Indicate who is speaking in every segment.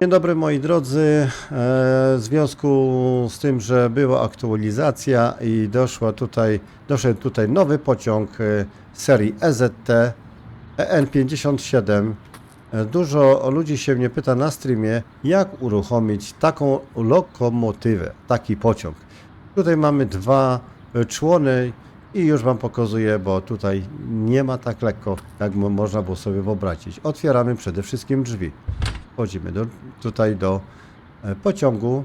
Speaker 1: Dzień dobry moi drodzy. E, W związku z tym, że była aktualizacja i doszła tutaj, doszedł tutaj nowy pociąg e, serii EZT EN57. E, Dużo ludzi się mnie pyta na streamie, jak uruchomić taką lokomotywę, taki pociąg. Tutaj mamy dwa człony i już Wam pokazuję, bo tutaj nie ma tak lekko, jak mo- można było sobie wyobrazić. Otwieramy przede wszystkim drzwi. Wchodzimy do, tutaj do e, pociągu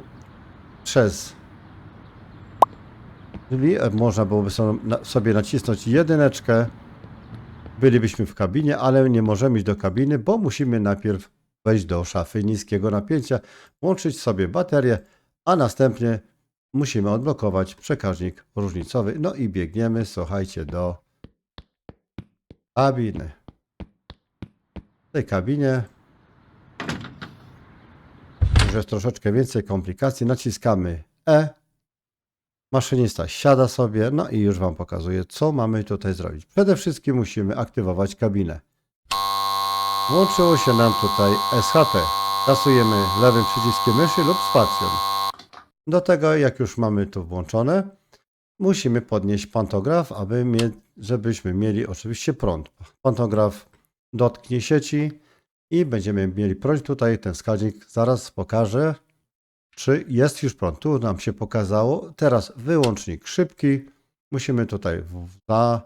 Speaker 1: przez drzwi. E, Można byłoby sobie nacisnąć jedyneczkę. Bylibyśmy w kabinie, ale nie możemy iść do kabiny, bo musimy najpierw wejść do szafy niskiego napięcia, włączyć sobie baterię, a następnie musimy odblokować przekaźnik różnicowy. No i biegniemy, słuchajcie, do kabiny. W tej kabinie już jest troszeczkę więcej komplikacji. Naciskamy E. Maszynista siada sobie, no i już Wam pokazuję, co mamy tutaj zrobić. Przede wszystkim musimy aktywować kabinę. Włączyło się nam tutaj SHP. Kasujemy lewym przyciskiem myszy lub spacją. Do tego, jak już mamy to włączone, musimy podnieść pantograf, aby mie- żebyśmy mieli oczywiście prąd. Pantograf dotknie sieci i będziemy mieli prąd. Tutaj ten wskaźnik zaraz pokażę, czy jest już prąd. Tu nam się pokazało. Teraz wyłącznik szybki. Musimy tutaj za,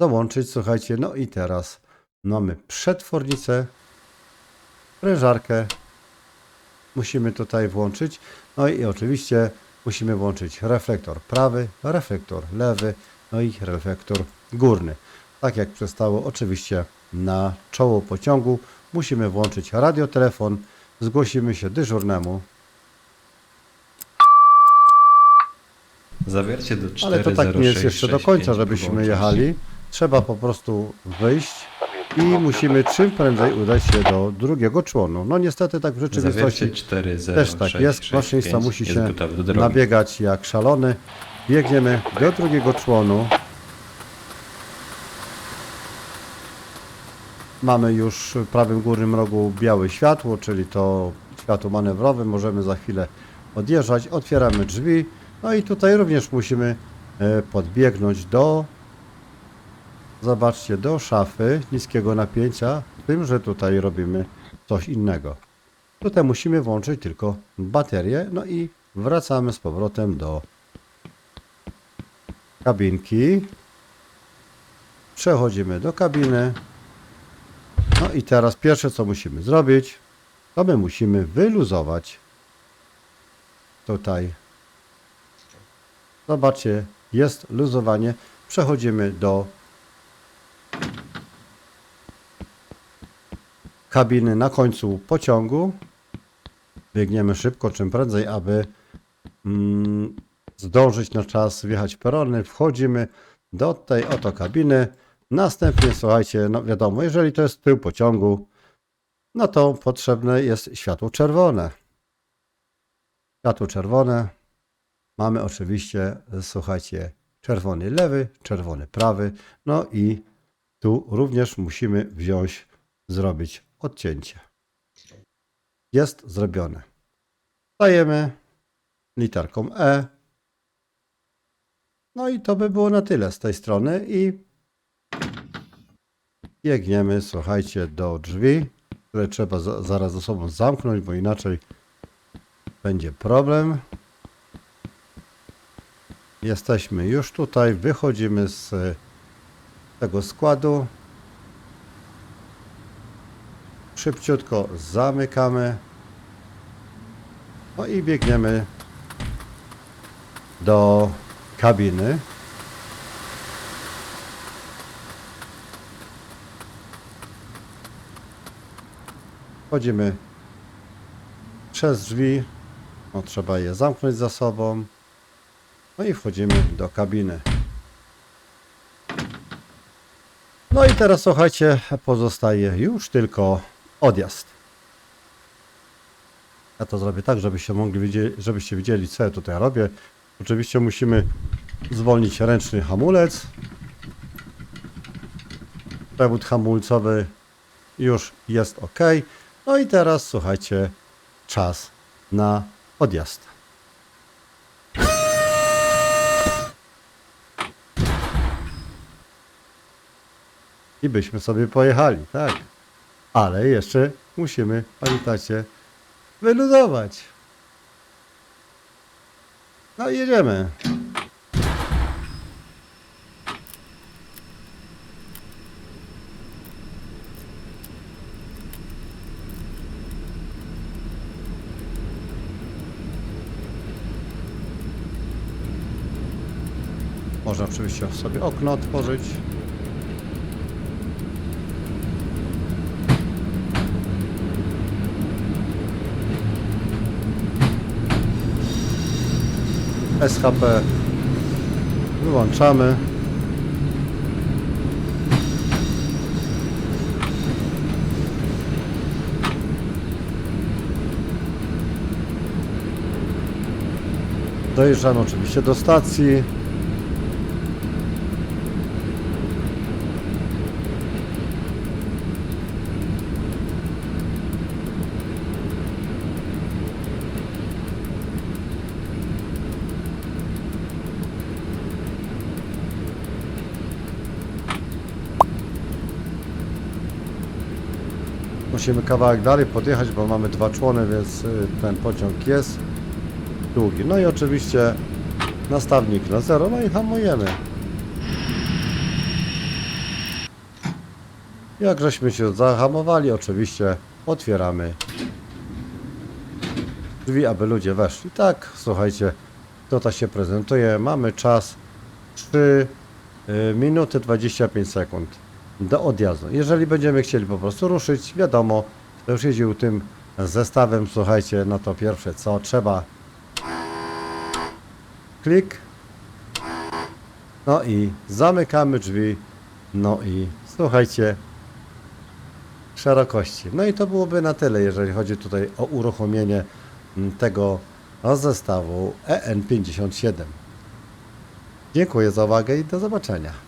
Speaker 1: załączyć, słuchajcie. No i teraz mamy przetwornicę, prężarkę. Musimy tutaj włączyć. No i oczywiście musimy włączyć reflektor prawy, reflektor lewy, no i reflektor górny. Tak jak przystało oczywiście na czoło pociągu, musimy włączyć radiotelefon, zgłosimy się dyżurnemu,
Speaker 2: Zawiercie do 40665
Speaker 1: ale to tak nie jest jeszcze do końca, żebyśmy jechali. Trzeba po prostu wyjść i musimy czym prędzej udać się do drugiego członu. No niestety tak w rzeczywistości
Speaker 2: Zawiercie 4065
Speaker 1: też tak jest. Maszynista musi się nabiegać jak szalony. Biegniemy do drugiego członu. Mamy już w prawym górnym rogu białe światło, czyli to światło manewrowe. Możemy za chwilę odjeżdżać. Otwieramy drzwi. No i tutaj również musimy e, podbiegnąć do zobaczcie, do szafy niskiego napięcia, tym, że tutaj robimy coś innego. Tutaj musimy włączyć tylko baterię, no i wracamy z powrotem do kabinki. Przechodzimy do kabiny. No i teraz pierwsze co musimy zrobić, to my musimy wyluzować tutaj. Zobaczcie, jest luzowanie. Przechodzimy do kabiny na końcu pociągu. Biegniemy szybko, czym prędzej, aby mm, zdążyć na czas wjechać w perony. Wchodzimy do tej oto kabiny. Następnie, słuchajcie, no wiadomo, jeżeli to jest tył pociągu, no to potrzebne jest światło czerwone. Światło czerwone. Mamy oczywiście, słuchajcie, czerwony lewy, czerwony prawy. No i tu również musimy wziąć, zrobić odcięcie. Jest zrobione. Stajemy literką E. No i to by było na tyle z tej strony i biegniemy, słuchajcie, do drzwi, które trzeba za, zaraz ze sobą zamknąć, bo inaczej będzie problem. Jesteśmy już tutaj, wychodzimy z e, tego składu. Szybciutko zamykamy. No i biegniemy do kabiny. Wchodzimy przez drzwi. No, trzeba je zamknąć za sobą. No i wchodzimy do kabiny. No i teraz słuchajcie, pozostaje już tylko odjazd. Ja to zrobię tak, żebyście mogli widzieli, żebyście widzieli, co ja tutaj robię. Oczywiście musimy zwolnić ręczny hamulec. Przewód hamulcowy już jest ok. No i teraz słuchajcie, czas na odjazd. I byśmy sobie pojechali, tak. Ale jeszcze musimy, pamiętacie, wyludować. No i jedziemy. Można oczywiście sobie okno otworzyć. SHP wyłączamy. Dojeżdżamy oczywiście do stacji. Musimy kawałek dalej podjechać, bo mamy dwa człony, więc y, ten pociąg jest długi. No i oczywiście nastawnik na zero, no i hamujemy. Jak żeśmy się zahamowali, oczywiście otwieramy drzwi, aby ludzie weszli. Tak, słuchajcie, to się prezentuje. Mamy czas 3 y, minuty 25 sekund do odjazdu. Jeżeli będziemy chcieli po prostu ruszyć, wiadomo, to już jeździł tym zestawem, słuchajcie, no to pierwsze co trzeba klik no i zamykamy drzwi no i słuchajcie szerokości. No i to byłoby na tyle, jeżeli chodzi tutaj o uruchomienie tego zestawu EN57. Dziękuję za uwagę i do zobaczenia.